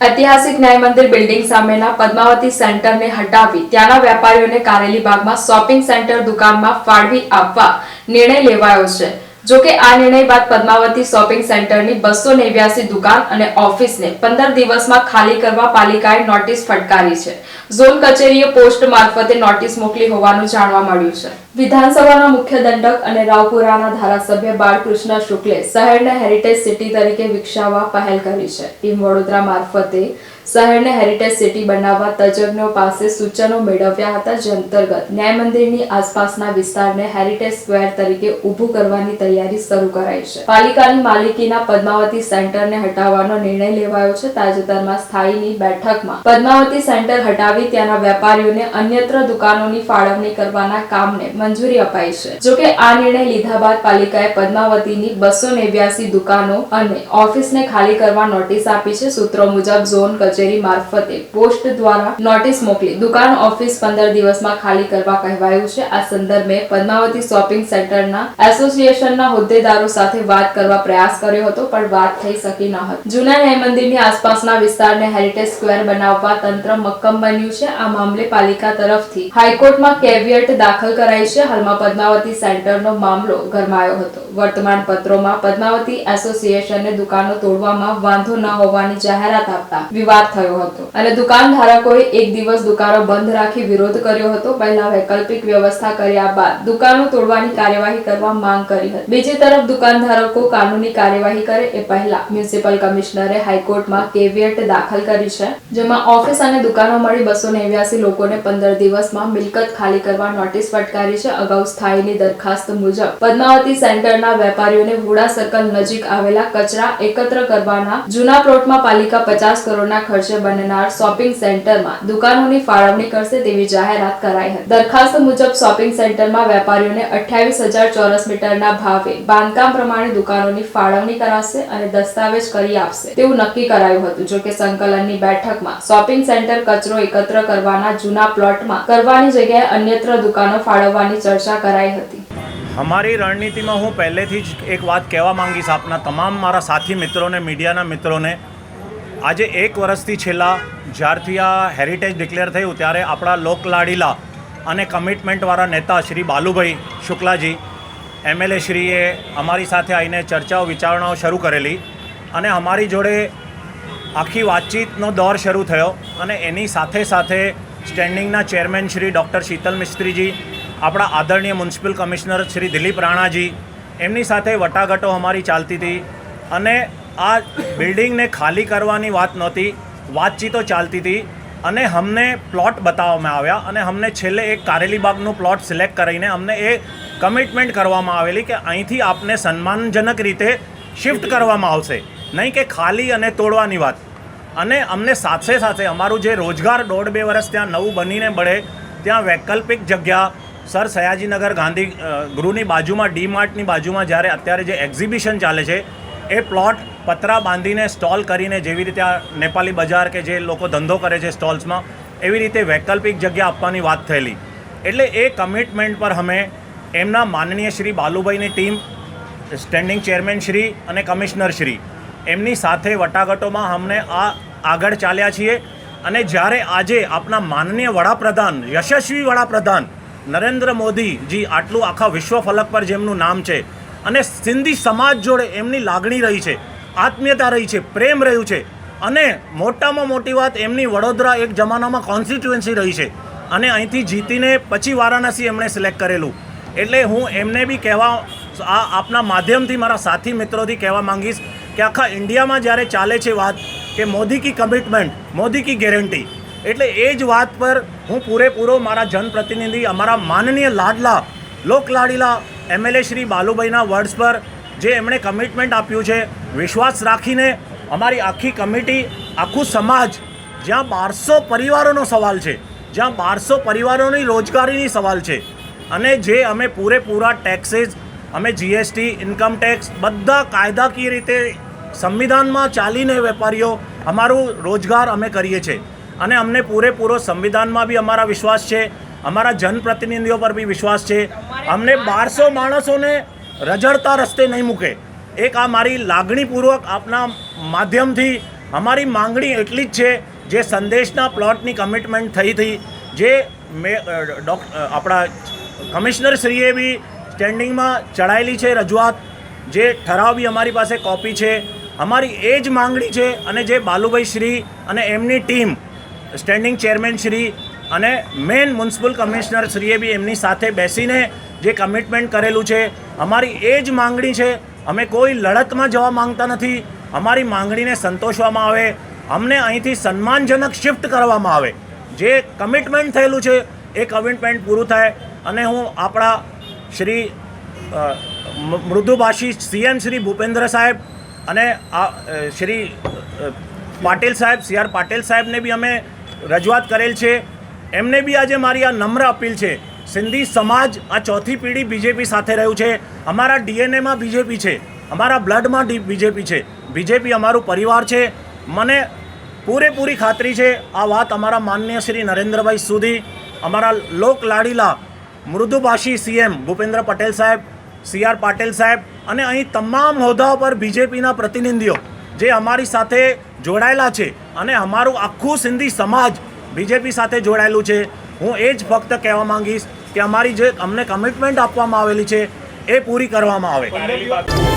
ઐતિહાસિક ન્યાય મંદિર બિલ્ડિંગ સામેના પદ્માવતી સેન્ટરને હટાવી ત્યાંના વેપારીઓને કારેલી બાગમાં શોપિંગ સેન્ટર દુકાનમાં ફાળવી આપવા નિર્ણય લેવાયો છે. જોકે આ નિર્ણય બાદ પદ્માવતી શોપિંગ સેન્ટરની બસો નેવ્યાસી દુકાન અને ઓફિસને પંદર દિવસમાં ખાલી કરવા પાલિકાએ નોટિસ ફટકારી છે. ઝોન કચેરીએ પોસ્ટ મારફતે નોટિસ મોકલી હોવાનું જાણવા મળ્યું છે. વિધાનસભાના મુખ્ય દંડક અને રાવપુરાના ધારાસભ્ય બાળકૃષ્ણ શુક્લે શહેરને હેરિટેજ સિટી તરીકે વિકસાવવા પહેલ કરી છે. ટીમ વડોદરા મારફતે શહેરને હેરિટેજ સિટી બનાવવા તજજ્ઞો પાસે સૂચનો મેળવ્યા હતા જે અંતર્ગત ન્યાય મંદિરની આસપાસના વિસ્તારને હેરિટેજ સ્ક્વેર તરીકે ઊભું કરવાની તૈયારી શરૂ કરાઈ છે. પાલિકાની માલિકીના પદ્માવતી સેન્ટરને હટાવવાનો નિર્ણય લેવાયો છે. તાજેતરમાં સ્થાયીની બેઠકમાં પદ્માવતી સેન્ટર હટાવી ત્યાંના વેપારીઓને અન્યત્ર દુકાનોની ફાળવણી કરવાના કામને મંજૂરી અપાઈ છે. જોકે આ નિર્ણય લીધા બાદ પાલિકાએ પદ્માવતીની બસો દુકાનો અને ઓફિસને ખાલી કરવા નોટિસ આપી છે. સૂત્રો મુજબ ઝોન કચેરી મારફતે પોસ્ટ દ્વારા નોટિસ મોકલી દુકાન ઓફિસ પંદર દિવસમાં ખાલી કરવા કહેવાયું છે. આ સંદર્ભે પદ્માવતી શોપિંગ સેન્ટરના એસોસિએશનના હોદ્દેદારો સાથે વાત કરવા પ્રયાસ કર્યો હતો, પણ વાત થઈ શકી ન હતી. જૂના ન્યાય મંદિરની આસપાસના વિસ્તારને હેરિટેજ સ્ક્વેર બનાવવા તંત્ર મક્કમ બન્યું છે. આ મામલે પાલિકા તરફથી હાઈકોર્ટમાં કેવિયટ દાખલ કરાઈ છે. હાલમાં પદ્માવતી સેન્ટરનો મામલો ગરમાયો હતો. વર્તમાન પત્રોમાં પદ્માવતી એસોસિએશને દુકાનો તોડવામાં વાંધો ન હોવાની જાહેરાત આપતા વિવાદ થયો હતો. અને દુકાનધારકોએ એક દિવસ દુકાનો બંધ રાખી વિરોધ કર્યો હતો. પહેલા વૈકલ્પિક વ્યવસ્થા કર્યા બાદ દુકાનો તોડવાની કાર્યવાહી કરવા માંગ કરી હતી. બીજી તરફ દુકાનધારકો કાનૂની કાર્યવાહી કરે એ પહેલા મ્યુનિસિપલ કમિશનરે હાઈકોર્ટમાં કેવિયટ દાખલ કરી છે, જેમાં ઓફિસ અને દુકાનો મળી બસો નેવ્યાસી લોકોને પંદર દિવસમાં મિલકત ખાલી કરવા નોટિસ ફટકારી છે. અગાઉ સ્થાયીની દરખાસ્ત મુજબ પદ્માવતી સેન્ટરના વેપારીઓને વુડા સર્કલ નજીક આવેલા કચરા એકત્ર કરવાના જૂના પ્લોટમાં પાલિકા પચાસ કરોડના ખર્ચે બનનાર શોપિંગ સેન્ટરમાં દુકાનોની ફાળવણી કરશે તેવી જાહેરાત કરાઈ હતી. દરખાસ્ત મુજબ શોપિંગ સેન્ટરમાં વેપારીઓને અઠ્યાવીસ ચોરસ મીટરના ભાવે બાંધકામ પ્રમાણે દુકાનોની ફાળવણી કરાશે અને દસ્તાવેજ કરી આપશે તેવું નક્કી કરાયું હતું. જોકે સંકલનની બેઠકમાં શોપિંગ સેન્ટર કચરો એકત્ર કરવાના જૂના પ્લોટમાં કરવાની જગ્યાએ અન્યત્ર દુકાનો ફાળવવાની ચર્ચા કરાઈ હતી. અમારી રણનીતિમાં હું પહેલેથી જ એક વાત કહેવા માંગીશ. આપના તમામ મારા સાથી મિત્રોને, મીડિયાના મિત્રોને આજે એક વર્ષથી છેલ્લા જ્યારથી આ હેરિટેજ ડિક્લેર થયું, ત્યારે આપણા લોકલાડીલા અને કમિટમેન્ટવાળા નેતા શ્રી બાલુભાઈ શુક્લાજી એમએલએ શ્રીએ અમારી સાથે આવીને ચર્ચાઓ, વિચારણાઓ શરૂ કરેલી અને અમારી જોડે આખી વાતચીતનો દોર શરૂ થયો અને એની સાથે સાથે સ્ટેન્ડિંગના ચેરમેન શ્રી ડૉક્ટર શીતલ મિસ્ત્રીજી, આપણા આદરણીય મ્યુનિસિપલ કમિશનર શ્રી દિલીપ રાણાજી, એમની સાથે વટાઘાટો અમારી ચાલતી હતી અને આ બિલ્ડિંગને ખાલી કરવાની વાત નહોતી. વાતચીતો ચાલતી હતી અને અમને પ્લોટ બતાવવામાં આવ્યા અને અમને છેલ્લે એક કારેલીબાગનું પ્લોટ સિલેક્ટ કરીને અમને એ કમિટમેન્ટ કરવામાં આવેલી કે અહીંથી આપને સન્માનજનક રીતે શિફ્ટ કરવામાં આવશે. નહીં કે ખાલી અને તોડવાની વાત. અને અમને સાથે સાથે અમારું જે રોજગાર દોઢ બે વર્ષ ત્યાં નવું બનીને બળે, ત્યાં વૈકલ્પિક જગ્યા, સર સયાજીનગર ગાંધી ગૃહની બાજુમાં, ડી માર્ટની બાજુમાં જ્યારે અત્યારે જે એક્ઝિબિશન ચાલે છે એ પ્લોટ પતરા બાંધીને સ્ટોલ કરીને જેવી રીતે આ નેપાલી બજાર કે જે લોકો ધંધો કરે છે સ્ટોલ્સમાં, એવી રીતે વૈકલ્પિક જગ્યા આપવાની વાત થયેલી. એટલે એ કમિટમેન્ટ પર અમે એમના માનનીય શ્રી બાલુભાઈની ટીમ સ્ટેન્ડિંગ ચેરમેન શ્રી અને કમિશનર શ્રી, એમની સાથે વટાઘટોમાં અમને આ આગળ ચાલ્યા છીએ. અને જ્યારે આજે આપણા માનનીય વડાપ્રધાન, યશસ્વી વડાપ્રધાન નરેન્દ્ર મોદીજી આટલું આખા વિશ્વ ફલક પર જેમનું નામ છે અને સિંધી સમાજ જોડે એમની લાગણી રહી છે, આત્મીયતા રહી છે, પ્રેમ રહ્યું છે. અને મોટામાં મોટી વાત, એમની વડોદરા એક જમાનામાં કોન્સ્ટિટ્યુએન્સી રહી છે. અને અહીંથી જીતીને પછી વારાણસી એમણે સિલેક્ટ કરેલું. એટલે હું એમને બી કહેવા, આ આપના માધ્યમથી, મારા સાથી મિત્રોથી કહેવા માંગીશ કે આખા ઇન્ડિયામાં જ્યારે ચાલે છે વાત કે મોદી કી કમિટમેન્ટ મોદી કી ગેરંટી એટલે એ જ વાત પર હું પૂરેપૂરો મારા જનપ્રતિનિધિ, અમારા માનનીય લાડલા, લોકલાડીલા એમએલએ શ્રી બાલુભાઈના વર્ડ્સ પર જે એમણે કમિટમેન્ટ આપ્યું છે, વિશ્વાસ રાખીને અમારી આખી કમિટી, આખું સમાજ, જ્યાં બારસો પરિવારોનો સવાલ છે, જ્યાં બારસો પરિવારોની રોજગારીની સવાલ છે, અને જે અમે પૂરેપૂરા ટેક્સીસ અમે જીએસટી ઇન્કમ ટેક્સ બધા કાયદાકીય રીતે સંવિધાનમાં ચાલીને વેપારીઓ અમારું રોજગાર અમે કરીએ છીએ. અને અમને પૂરેપૂરો સંવિધાનમાં બી અમારા વિશ્વાસ છે, અમારા જનપ્રતિનિધિઓ પર બી વિશ્વાસ છે અમને બારસો માણસોને રજડતા રસ્તે નહીં મૂકે. એક આ મારી લાગણીપૂર્વક આપના માધ્યમથી અમારી માંગણી એટલી જ છે જે સંદેશના પ્લોટની કમિટમેન્ટ થઈ હતી, જે મે આપણા કમિશનરશ્રીએ બી સ્ટેન્ડિંગમાં ચડાયેલી છે રજૂઆત, જે ઠરાવ બી અમારી પાસે કોપી છે. અમારી એ જ માંગણી છે અને જે બાલુભાઈ શ્રી અને એમની ટીમ, સ્ટેન્ડિંગ ચેરમેન શ્રી અને મેન મ્યુનિસિપલ કમિશનર શ્રીએ બી એમની સાથે બેસીને જે કમિટમેન્ટ કરેલું છે, અમારી એ જ માંગણી છે, અમે કોઈ લડતમાં જવા માંગતા નથી, અમારી માંગણીને સંતોષવામાં આવે, અમને અહીંથી સન્માનજનક શિફ્ટ કરવામાં આવે. જે કમિટમેન્ટ થયેલું છે, એ કમિટમેન્ટ પૂરું થાય અને હું આપણા શ્રી મૃદુભાષી સીએમ શ્રી ભૂપેન્દ્ર સાહેબ અને આ શ્રી પાટિલ સાહેબ, સી આર પાટીલ સાહેબને બી અમે રજૂઆત કરેલ છે. એમને બી આજે મારી આ નમ્ર અપીલ છે સિંધી સમાજ આ ચોથી પેઢી બીજેપી સાથે રહ્યું છે. અમારા ડીએનએમાં બીજેપી છે. અમારા બ્લડમાં બીજેપી છે. બીજેપી અમારું પરિવાર છે. મને પૂરેપૂરી ખાતરી છે આ વાત અમારા માનનીય શ્રી નરેન્દ્રભાઈ સુધી. અમારા લોક લાડીલા મૃદુભાષી સીએમ ભૂપેન્દ્ર પટેલ સાહેબ, સી આર પાટીલ સાહેબ અને અહીં તમામ હોદ્દાઓ પર બીજેપીના પ્રતિનિધિઓ જે અમારી સાથે જોડાયેલા છે અને અમારું આખું સિંધી સમાજ બીજેપી સાથે જોડાયેલું છે. હું એ જ ફક્ત કહેવા માંગીશ કે અમારી જે અમને કમિટમેન્ટ આપવામાં આવેલી છે, એ પૂરી કરવામાં આવે.